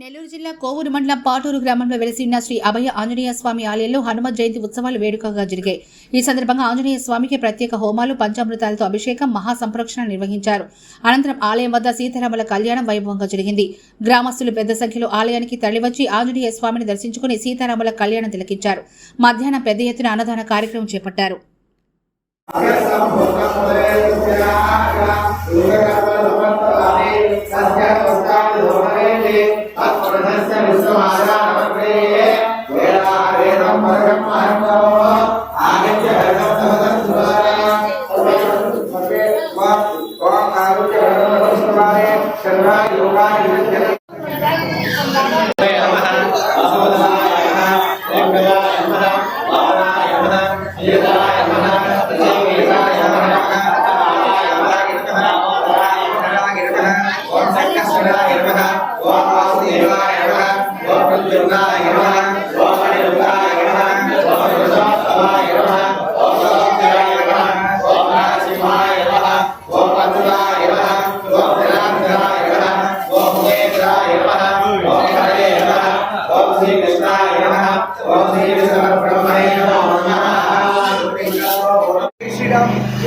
నెల్లూరు జిల్లా కోవూరు మండలం పాటూరు గ్రామంలో వెలిసిన శ్రీ అభయ ఆంజనేయ స్వామి ఆలయంలో హనుమత్ జయంతి ఉత్సవాలు వేడుకగా జరిగాయి. ఈ సందర్భంగా ఆంజనేయ స్వామికి ప్రత్యేక హోమాలు పంచామృతాలతో అభిషేకం మహాసంప్రోక్షణ నిర్వహించారు. అనంతరం ఆలయం వద్ద సీతారాముల కళ్యాణం వైభవంగా జరిగింది. గ్రామస్తులు పెద్ద సంఖ్యలో ఆలయానికి తరలివచ్చి ఆంజనేయ స్వామిని దర్శించుకుని సీతారాముల కళ్యాణం తిలకించారు. మధ్యాహ్నం పెద్ద ఎత్తున అన్నదాన కార్యక్రమం చేపట్టారు. तत्पुरुषस्य विश्वमागानमग्रे वेदावेदं परगं महत्तो आगत्य हृदं सर्वाय योगाय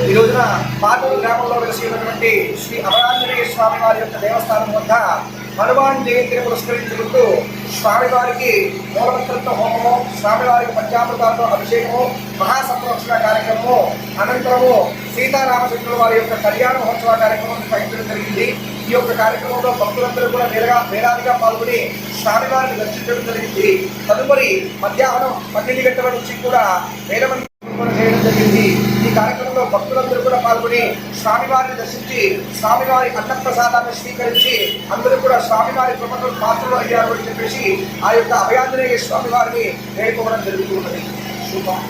ఈ రోజున పాటూరు గ్రామంలో వెలిసి ఉన్నటువంటి శ్రీ అమరాంజనేయ స్వామి వారి యొక్క దేవస్థానం వద్ద హనుమాన్ జయంతిని పురస్కరించుకుంటూ స్వామివారికి మూలమంత్రత్వ హోమము స్వామివారికి పంచామృతాలతో అభిషేకము మహాసంప్రోక్షణ కార్యక్రమము అనంతరము సీతారామచంద్రుల వారి యొక్క కళ్యాణ మహోత్సవ కార్యక్రమం నిర్వహించడం జరిగింది. ఈ యొక్క కార్యక్రమంలో భక్తులందరూ కూడా నేరుగా నేరాలుగా పాల్గొని స్వామివారిని దర్శించడం జరిగింది. తదుపరి మధ్యాహ్నం పన్నెండు గంటల నుంచి కూడా వేల మంది చేయడం జరిగింది. ఈ కార్యక్రమంలో భక్తులందరూ కూడా పాల్గొని స్వామివారిని దర్శించి స్వామివారి అన్నప్రసాదాన్ని స్వీకరించి అందరూ కూడా స్వామివారి కృపకు పాత్రలు అయ్యారు అని చెప్పేసి ఆ యొక్క అభయాంజనేయ స్వామివారిని వేడుకోవడం జరుగుతూ ఉన్నది. శుభం.